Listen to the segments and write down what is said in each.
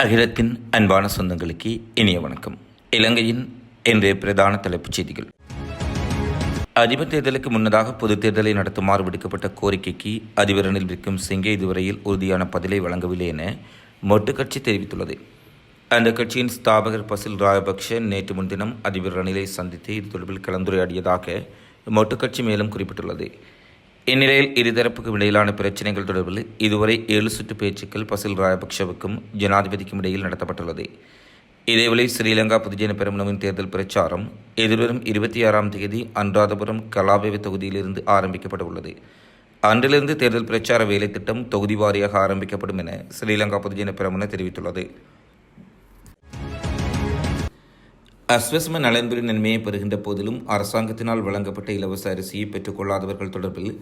அகிலத்தின் அன்பான சொந்தங்களுக்கு இனிய வணக்கம். இலங்கையின் இன்றைய பிரதான தலைப்புச் செய்திகள். அதிபர் தேர்தலுக்கு முன்னதாக பொதுத் தேர்தலை நடத்துமாறு விடுக்கப்பட்ட கோரிக்கைக்கு அதிபர் ரணில் விக்ரமசிங்கே இதுவரையில் உறுதியான பதிலை வழங்கவில்லை என மொட்டு கட்சி தெரிவித்துள்ளது. அந்த கட்சியின் ஸ்தாபகர் பசில் ராஜபக்ஷ நேற்று முன்தினம் அதிபர் ரணிலை சந்தித்து இது தொடர்பில் கலந்துரையாடியதாக மொட்டு கட்சி மேலும் குறிப்பிட்டுள்ளது. இந்நிலையில் இருதரப்புக்கும் இடையிலான பிரச்சினைகள் தொடர்பில் இதுவரை ஏழு சுற்று பேச்சுக்கள் பசில் ராஜபக்ஷவுக்கும் ஜனாதிபதிக்கும் இடையில் நடத்தப்பட்டுள்ளது. இதேவேளை ஸ்ரீலங்கா பொதுஜன பெருமனவின் தேர்தல் பிரச்சாரம் எதிர்வரும் இருபத்தி ஆறாம் தேதி அனுராதபுரம் கலாபேவி தொகுதியிலிருந்து ஆரம்பிக்கப்பட உள்ளது அன்றிலிருந்து தேர்தல் பிரச்சார வேலை திட்டம் தொகுதி வாரியாக ஆரம்பிக்கப்படும் என ஸ்ரீலங்கா பொதுஜன பெருமன தெரிவித்துள்ளது. அஸ்வசம நலன்புரி நன்மையை பெறுகின்ற போதிலும் அரசாங்கத்தினால் வழங்கப்பட்ட இலவச அரிசியை பெற்றுக்கொள்ளாதவர்கள் தொடர்பில்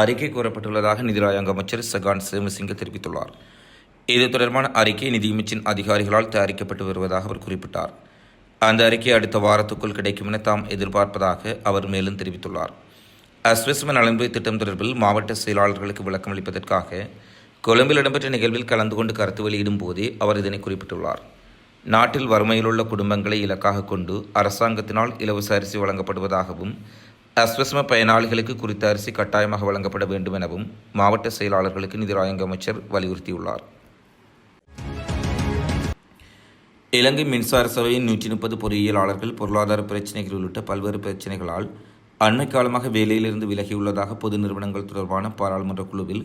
அறிக்கை கூறப்பட்டுள்ளதாக நிதிராயங்க அமைச்சர் சகான் சேமசிங்க தெரிவித்துள்ளார். இது தொடர்பான அறிக்கை நிதியமைச்சின் அதிகாரிகளால் தயாரிக்கப்பட்டு வருவதாக அவர் குறிப்பிட்டார். அந்த அறிக்கை அடுத்த வாரத்துக்குள் கிடைக்கும் என தாம் எதிர்பார்ப்பதாக அவர் மேலும் தெரிவித்துள்ளார். அஸ்வசம நலன்புரி திட்டம் தொடர்பில் மாவட்ட செயலாளர்களுக்கு விளக்கம் அளிப்பதற்காக கொழும்பில் இடம்பெற்ற நிகழ்வில் கலந்து கொண்டு கருத்து வெளியிடும் போதே அவர் இதனை குறிப்பிட்டுள்ளார். நாட்டில் வறுமையிலுள்ள குடும்பங்களை இலக்காக கொண்டு அரசாங்கத்தினால் இலவச அரிசி வழங்கப்படுவதாகவும் அஸ்வஸ்ம பயனாளிகளுக்கு குறித்த அரிசி கட்டாயமாக வழங்கப்பட வேண்டும் எனவும் மாவட்ட செயலாளர்களுக்கு நிதிராயங்க அமைச்சர் வலியுறுத்தியுள்ளார். இலங்கை மின்சார சபையின் நூற்றி முப்பது பொறியியலாளர்கள் பொருளாதார பிரச்சினைகள் உள்ளிட்ட பல்வேறு பிரச்சினைகளால் அண்மை காலமாக வேலையிலிருந்து விலகியுள்ளதாக பொது நிறுவனங்கள் தொடர்பான பாராளுமன்ற குழுவில்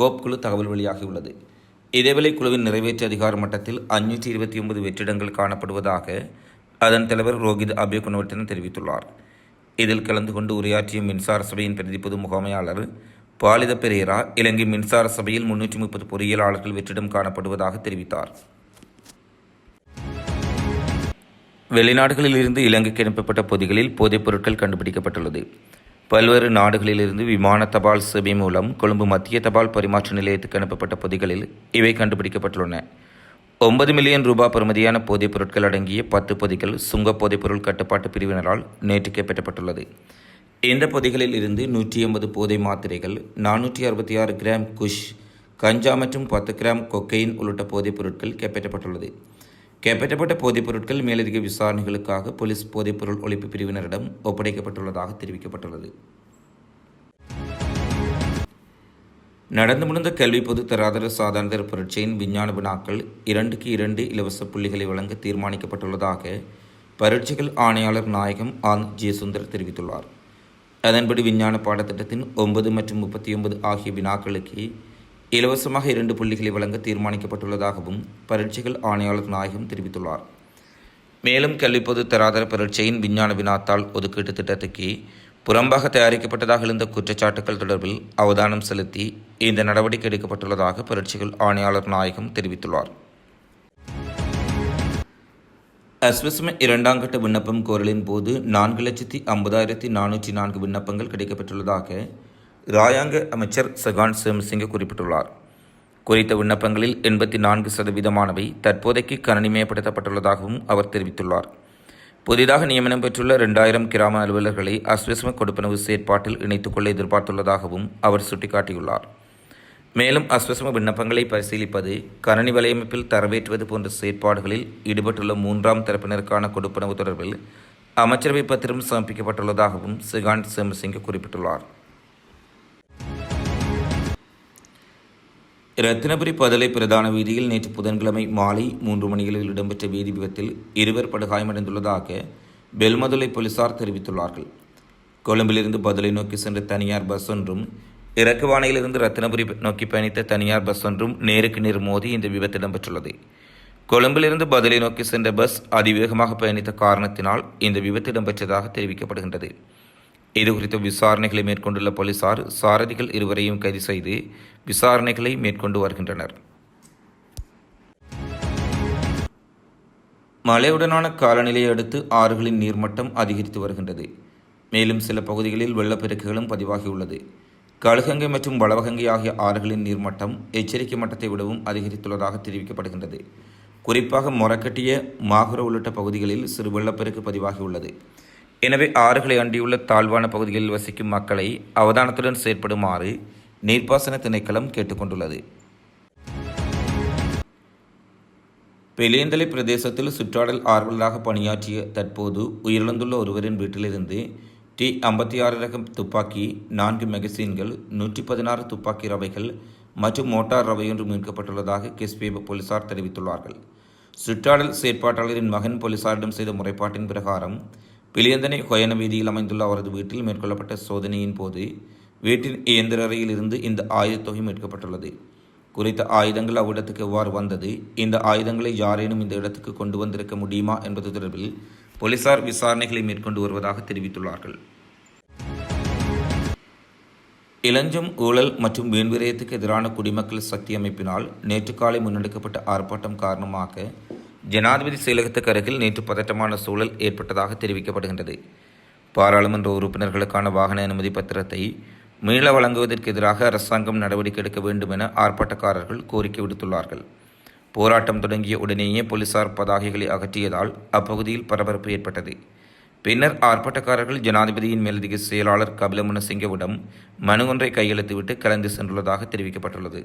கோப் குழு தகவல் வெளியாகியுள்ளது. இதேவேளை குழுவின் நிறைவேற்று அதிகார மட்டத்தில் அஞ்சூற்றி இருபத்தி ஒன்பது வெற்றிடங்கள் காணப்படுவதாக அதன் தலைவர் ரோஹித் அபியகுணவர்த்தன தெரிவித்துள்ளார். இதில் கலந்து கொண்டு உரையாற்றிய மின்சார சபையின் பிரதிப்பது முகாமையாளர் பாலித பெரேரா இலங்கை மின்சார சபையில் முன்னூற்றி முப்பது பொறியியலாளர்கள் வெற்றிடம் காணப்படுவதாக தெரிவித்தார். வெளிநாடுகளில் இருந்து இலங்கைக்கு அனுப்பப்பட்ட பொதிகளில் போதைப் பொருட்கள் கண்டுபிடிக்கப்பட்டுள்ளது. பல்வேறு நாடுகளிலிருந்து விமான தபால் சேவை மூலம் கொழும்பு மத்திய தபால் பரிமாற்ற நிலையத்துக்கு அனுப்பப்பட்ட பொதிகளில் இவை கண்டுபிடிக்கப்பட்டுள்ளன. ஒன்பது மில்லியன் ரூபாய் பெறுமதியான போதைப் பொருட்கள் அடங்கிய பத்து பொதிகள் சுங்க போதைப் பொருள் கட்டுப்பாட்டு பிரிவினரால் நேற்று கைப்பற்றப்பட்டுள்ளது இந்த பொதிகளில் இருந்து நூற்றி எண்பது போதை மாத்திரைகள் நானூற்றி அறுபத்தி ஆறு கிராம் குஷ் கஞ்சா மற்றும் பத்து கிராம் கொக்கையின் உள்ளிட்ட போதைப் பொருட்கள் கைப்பற்றப்பட்டுள்ளது கைப்பற்றப்பட்ட போதைப் பொருட்கள் மேலதிக விசாரணைகளுக்காக போலீஸ் போதைப்பொருள் ஒழிப்பு பிரிவினரிடம் ஒப்படைக்கப்பட்டுள்ளதாக தெரிவிக்கப்பட்டுள்ளது. நடந்து முடிந்த கல்வி பொது தராதர சாதாரண பரீட்சையின் விஞ்ஞான வினாக்கள் இரண்டுக்கு இரண்டு இலவச புள்ளிகளை வழங்க தீர்மானிக்கப்பட்டுள்ளதாக பரீட்சைகள் ஆணையாளர் நாயகம் ஆனந்த் ஜெயசுந்தர் தெரிவித்துள்ளார். அதன்படி விஞ்ஞான பாடத்திட்டத்தின் ஒன்பது மற்றும் முப்பத்தி ஒன்பது ஆகிய வினாக்களுக்கு இலவசமாக இரண்டு புள்ளிகளை வழங்க தீர்மானிக்கப்பட்டுள்ளதாகவும் பரீட்சைகள் ஆணையாளர் நாயகம் தெரிவித்துள்ளார். மேலும் கல்விப்பொது தராதர பரீட்சையின் விஞ்ஞான வினாத்தால் ஒதுக்கீட்டு திட்டத்துக்கு புறம்பாக தயாரிக்கப்பட்டதாக இருந்த குற்றச்சாட்டுகள் தொடர்பில் அவதானம் செலுத்தி இந்த நடவடிக்கை எடுக்கப்பட்டுள்ளதாக பரீட்சைகள் ஆணையாளர் நாயகம் தெரிவித்துள்ளார். அஸ்வஸ்ம இரண்டாம் கட்ட விண்ணப்பம் கோரலின் போது நான்கு லட்சத்தி ஐம்பதாயிரத்தி நானூற்றி நான்கு விண்ணப்பங்கள் கிடைக்கப்பெற்றுள்ளதாக ராயாங்க அமைச்சர் சகான் சேமசிங்க குறிப்பிட்டுள்ளார். குறித்த விண்ணப்பங்களில் எண்பத்தி நான்கு சதவீதமானவை தற்போதைக்கு கணனிமயப்படுத்தப்பட்டுள்ளதாகவும் அவர் தெரிவித்துள்ளார். புதிதாக நியமனம் பெற்றுள்ள இரண்டாயிரம் கிராம அலுவலர்களை அஸ்வசம கொடுப்பனவு செயற்பாட்டில் இணைத்துக்கொள்ள எதிர்பார்த்துள்ளதாகவும் அவர் சுட்டிக்காட்டியுள்ளார். மேலும் அஸ்வஸ்ம விண்ணப்பங்களை பரிசீலிப்பது கணனி வலையமைப்பில் தரவேற்றுவது போன்ற செயற்பாடுகளில் ஈடுபட்டுள்ள மூன்றாம் தரப்பினருக்கான கொடுப்பனவு தொடர்பில் அமைச்சரவை பத்திரம் சமர்ப்பிக்கப்பட்டுள்ளதாகவும் சிகாந்த் சேமசிங்க குறிப்பிட்டுள்ளார். ரத்தினபுரி பதலை பிரதான வீதியில் நேற்று புதன்கிழமை மாலை மூன்று மணிகளில் இடம்பெற்ற வீதி விபத்தில் இருவர் படுகாயமடைந்துள்ளதாக பெல்மதுலை போலீசார் தெரிவித்துள்ளார்கள். கொழும்பிலிருந்து பதலை நோக்கி சென்ற தனியார் பஸ் ஒன்றும் இறக்குவானையிலிருந்து ரத்தினபுரி நோக்கி பயணித்த தனியார் பஸ் ஒன்றும் நேருக்கு நேர் மோதி இந்த விபத்து இடம்பெற்றுள்ளது. கொழும்பிலிருந்து பதிலை நோக்கி சென்ற பஸ் அதிவேகமாக பயணித்த காரணத்தினால் இந்த விபத்து இடம்பெற்றதாக தெரிவிக்கப்படுகின்றது. இது குறித்த விசாரணைகளை மேற்கொண்டுள்ள போலீசார் சாரதிகள் இருவரையும் கைது செய்து விசாரணைகளை மேற்கொண்டு வருகின்றனர். மழையுடனான காலநிலையை அடுத்து ஆறுகளின் நீர்மட்டம் அதிகரித்து வருகின்றது. மேலும் சில பகுதிகளில் வெள்ளப்பெருக்குகளும் பதிவாகியுள்ளது. கழுகங்கை மற்றும் வளவகங்கை ஆகிய ஆறுகளின் நீர்மட்டம் எச்சரிக்கை மட்டத்தை விடவும் அதிகரித்துள்ளதாக தெரிவிக்கப்படுகின்றது. குறிப்பாக மொரக்கட்டிய மாகுர உள்ளிட்ட பகுதிகளில் சிறு வெள்ளப்பெருக்கு பதிவாகியுள்ளது. எனவே ஆறுகளை அண்டியுள்ள தாழ்வான பகுதிகளில் வசிக்கும் மக்களை அவதானத்துடன் செயற்படுமாறு நீர்ப்பாசன திணைக்களம் கேட்டுக்கொண்டுள்ளது. பெலியந்தலை பிரதேசத்தில் சுற்றாடல் ஆர்வலராக பணியாற்றிய தற்போது உயிரிழந்துள்ள ஒருவரின் வீட்டிலிருந்து டி ஐம்பத்தி ஆறு ரகம் துப்பாக்கி நான்கு மெகசீன்கள் நூற்றி பதினாறு துப்பாக்கி ரவைகள் மற்றும் மோட்டார் ரவையொன்று மீட்கப்பட்டுள்ளதாக கிஸ்பேப போலீசார் தெரிவித்துள்ளார்கள். சுற்றாடல் செயற்பாட்டாளரின் மகன் போலீசாரிடம் செய்த முறைப்பாட்டின் பிரகாரம் பிலியந்தனை கொயன வீதியில் அமைந்துள்ள அவரது வீட்டில் மேற்கொள்ளப்பட்ட சோதனையின் போது வீட்டின் இயந்திர அறையில் இருந்து இந்த ஆயுதத்தொகை மீட்கப்பட்டுள்ளது. குறித்த ஆயுதங்கள் அவ்விடத்துக்கு எவ்வாறு வந்தது? இந்த ஆயுதங்களை யாரேனும் இந்த இடத்துக்கு கொண்டு வந்திருக்க முடியுமா என்பது தொடர்பில் போலீசார் விசாரணைகளை மேற்கொண்டு வருவதாக தெரிவித்துள்ளார்கள். இளஞ்சம் ஊழல் மற்றும் வீண்விரயத்துக்கு எதிரான குடிமக்கள் சக்தி அமைப்பினால் நேற்று காலை முன்னெடுக்கப்பட்ட ஆர்ப்பாட்டம் காரணமாக ஜனாதிபதி செயலகத்துக்கு அருகில் நேற்று பதட்டமான சூழல் ஏற்பட்டதாக தெரிவிக்கப்படுகின்றது. பாராளுமன்ற உறுப்பினர்களுக்கான வாகன அனுமதி பத்திரத்தை மீள வழங்குவதற்கு எதிராக அரசாங்கம் நடவடிக்கை எடுக்க வேண்டும் என ஆர்ப்பாட்டக்காரர்கள் கோரிக்கை விடுத்துள்ளார்கள். போராட்டம் தொடங்கிய உடனேயே போலீசார் பதாகைகளை அகற்றியதால் அப்பகுதியில் பரபரப்பு ஏற்பட்டது. பின்னர் ஆர்ப்பாட்டக்காரர்கள் ஜனாதிபதியின் மேலதிக செயலாளர் கபிலமுன சிங்கவிடம் மனு ஒன்றை கையெழுத்துவிட்டு கலந்து சென்றுள்ளதாக தெரிவிக்கப்பட்டுள்ளது.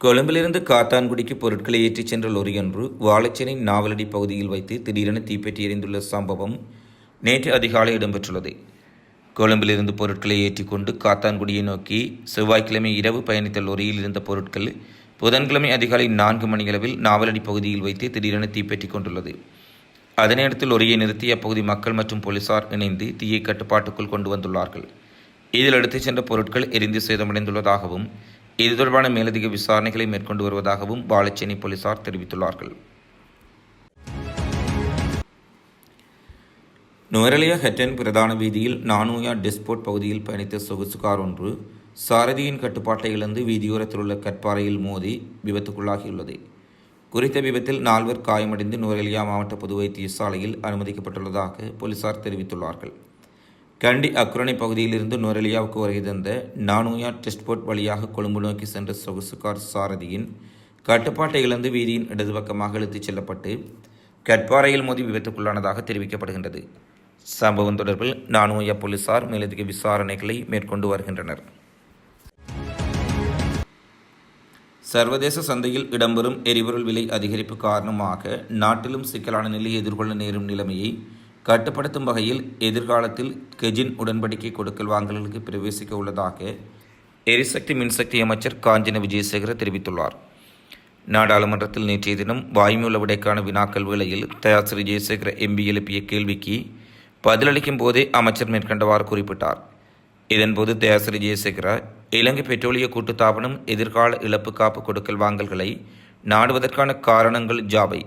கொழும்பிலிருந்து காத்தான்குடிக்கு பொருட்களை ஏற்றிச் சென்ற லொரியொன்று வாழைச்சேனை நாவலடி பகுதியில் வைத்து திடீரென தீப்பெட்டி எரிந்துள்ள சம்பவம் நேற்று அதிகாலை இடம்பெற்றுள்ளது. கொழும்பிலிருந்து பொருட்களை ஏற்றிக்கொண்டு காத்தான்குடியை நோக்கி செவ்வாய்க்கிழமை இரவு பயணித்த லொரியில் இருந்த பொருட்கள் புதன்கிழமை அதிகாலை நான்கு மணியளவில் நாவலடி பகுதியில் வைத்து திடீரென தீப்பெற்றி கொண்டுள்ளது. அதனையடுத்து லொரியை நிறுத்தி அப்பகுதி மக்கள் மற்றும் போலீசார் இணைந்து தீயை கட்டுப்பாட்டுக்குள் கொண்டு வந்துள்ளார்கள். இதில் எடுத்துச் சென்ற பொருட்கள் எரிந்து சேதமடைந்துள்ளதாகவும் இது தொடர்பான மேலதிக விசாரணைகளை மேற்கொண்டு வருவதாகவும் வாழைச்சேனை போலீசார் தெரிவித்துள்ளார்கள். நுவரலியா ஹெட்டன் பிரதான வீதியில் நானூயா டெஸ்போர்ட் பகுதியில் பயணித்த சொகுசு கார் ஒன்று சாரதியின் கட்டுப்பாட்டை இழந்து வீதியோரத்தில் உள்ள கற்பாறையில் மோதி விபத்துக்குள்ளாகியுள்ளது. குறித்த விபத்தில் நால்வர் காயமடைந்து நுவரெலியா மாவட்ட பொது வைத்தியசாலையில் அனுமதிக்கப்பட்டுள்ளதாக போலீசார் தெரிவித்துள்ளார்கள். கண்டி அக்குரணை பகுதியிலிருந்து நுவரெலியாவுக்கு வருகை தந்த நானூயா டெஸ்ட்போர்ட் வழியாக கொழும்பு நோக்கி சென்ற சொகுசு கார் சாரதியின் கட்டுப்பாட்டை இழந்து வீதியின் இடது பக்கமாக இழுத்துச் செல்லப்பட்டு கட்பாறையில் மோதி விபத்துக்குள்ளானதாக தெரிவிக்கப்படுகின்றது. சம்பவம் தொடர்பில் நானூயா போலீசார் மேலதிக விசாரணைகளை மேற்கொண்டு வருகின்றனர். சர்வதேச சந்தையில் இடம்பெறும் எரிபொருள் விலை அதிகரிப்பு காரணமாக நாட்டிலும் சிக்கலான நிலையை எதிர்கொள்ள நேரும் நிலைமையை கட்டுப்படுத்தும் வகையில் எதிர்காலத்தில் கெஜின் உடன்படிக்கை கொடுக்கல் வாங்கல்களுக்கு பிரவேசிக்க உள்ளதாக எரிசக்தி மின்சக்தி அமைச்சர் காஞ்சன விஜயசேகர தெரிவித்துள்ளார். நாடாளுமன்றத்தில் நேற்றைய தினம் வாய்மூல விடைக்கான வினாக்கள் வேளையில் தயாசிரி ஜெயசேகர எம்பி எழுப்பிய கேள்விக்கு பதிலளிக்கும் போதே அமைச்சர் மேற்கண்டவாறு குறிப்பிட்டார். இதன்போது தயாசிரி ஜெயசேகர இலங்கை பெட்ரோலிய கூட்டுத்தாபனம் எதிர்கால இழப்பு காப்பு கொடுக்கல் வாங்கல்களை நாடுவதற்கான காரணங்கள் ஜாவை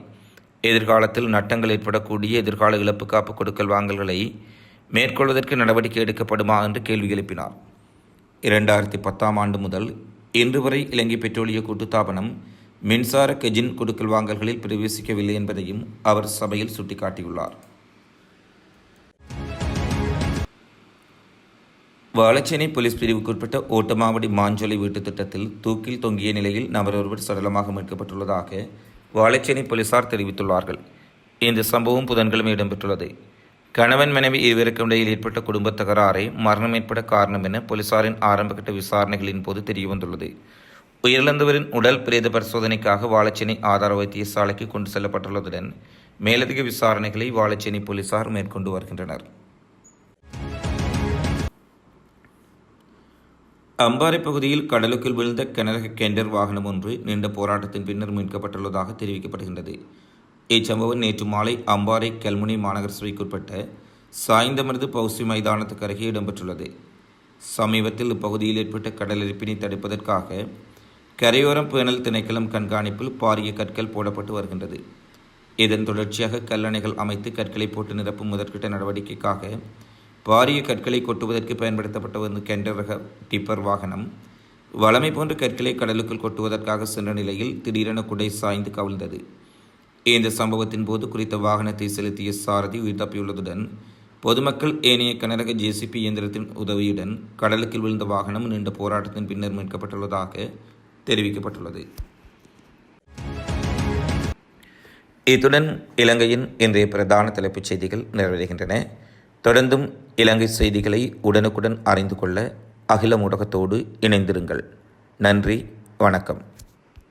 எதிர்காலத்தில் நட்டங்கள் ஏற்படக்கூடிய எதிர்கால இழப்பு காப்பு கொடுக்கல் வாங்கல்களை மேற்கொள்வதற்கு நடவடிக்கை எடுக்கப்படுமா என்று கேள்வி எழுப்பினார். இரண்டாயிரத்தி பத்தாம் ஆண்டு முதல் இன்று வரை இலங்கை பெட்ரோலிய கூட்டுத்தாபனம் மின்சார கெஜின் கொடுக்கல் வாங்கல்களில் பிரவேசிக்கவில்லை என்பதையும் அவர் சபையில் சுட்டிக்காட்டியுள்ளார். வாழைச்சேனை போலீஸ் பிரிவுக்குட்பட்ட ஓட்டமாவடி மாஞ்சோலை வீட்டு திட்டத்தில் தூக்கில் தொங்கிய நிலையில் நபர் ஒருவர் சடலமாக மீட்கப்பட்டுள்ளதாக வாழைச்சேனை போலீசார் தெரிவித்துள்ளார்கள். இந்த சம்பவம் புதன்கிழமை இடம்பெற்றுள்ளது. கணவன் மனைவி இருவருக்கும் இடையில் ஏற்பட்ட குடும்ப தகராறே மரணம் ஏற்பட காரணம் என போலீசாரின் ஆரம்பகட்ட விசாரணைகளின் போது தெரியவந்துள்ளது. உயிரிழந்தவரின் உடல் பிரேத பரிசோதனைக்காக வாழைச்சேனை ஆதார வைத்தியசாலைக்கு கொண்டு செல்லப்பட்டுள்ளதுடன் மேலதிக விசாரணைகளை வாழைச்சேனை போலீசார் மேற்கொண்டு வருகின்றனர். அம்பாறை பகுதியில் கடலுக்குள் விழுந்த கனரக கெண்டர் வாகனம் ஒன்று நீண்ட போராட்டத்தின் பின்னர் மீட்கப்பட்டுள்ளதாக தெரிவிக்கப்படுகின்றது. இச்சம்பவம் நேற்று மாலை அம்பாறை கல்முனை மாநகர சபைக்குட்பட்ட சாய்ந்தமருது பௌசி மைதானத்துக்கு அருகே இடம்பெற்றுள்ளது. சமீபத்தில் இப்பகுதியில் ஏற்பட்ட கடலரிப்பினை தடுப்பதற்காக கரையோரம் பேணல் திணைக்களம் கண்காணிப்பில் பாரிய கற்கள் போடப்பட்டு வருகின்றது. இதன் தொடர்ச்சியாக கல்லணைகள் அமைத்து கற்களை போட்டு நிரப்பும் முதற்கட்ட நடவடிக்கைக்காக பாரிய கற்களை கொட்டுவதற்கு பயன்படுத்தப்பட்ட ஒரு கெண்டர் ரக டிப்பர் வாகனம் வளமை போன்ற கற்களை கடலுக்குள் கொட்டுவதற்காக சென்ற நிலையில் திடீரென குடை சாய்ந்து கவிழ்ந்தது. இந்த சம்பவத்தின் போது குறித்த வாகனத்தை செலுத்திய சாரதி உயிர் தப்பியுள்ளதுடன் பொதுமக்கள் ஏனைய கனரக ஜேசிபி இயந்திரத்தின் உதவியுடன் கடலுக்கில் விழுந்த வாகனம் நீண்ட போராட்டத்தின் பின்னர் மீட்கப்பட்டுள்ளதாக தெரிவிக்கப்பட்டுள்ளது. இத்துடன் இலங்கையின் இன்றைய பிரதான தலைப்புச் செய்திகள் நிறைவடைகின்றன. தொடர்ந்தும் இலங்கை செய்திகளை உடனுக்குடன் அறிந்து கொள்ள அகில ஊடகத்தோடு இணைந்திருங்கள். நன்றி வணக்கம்.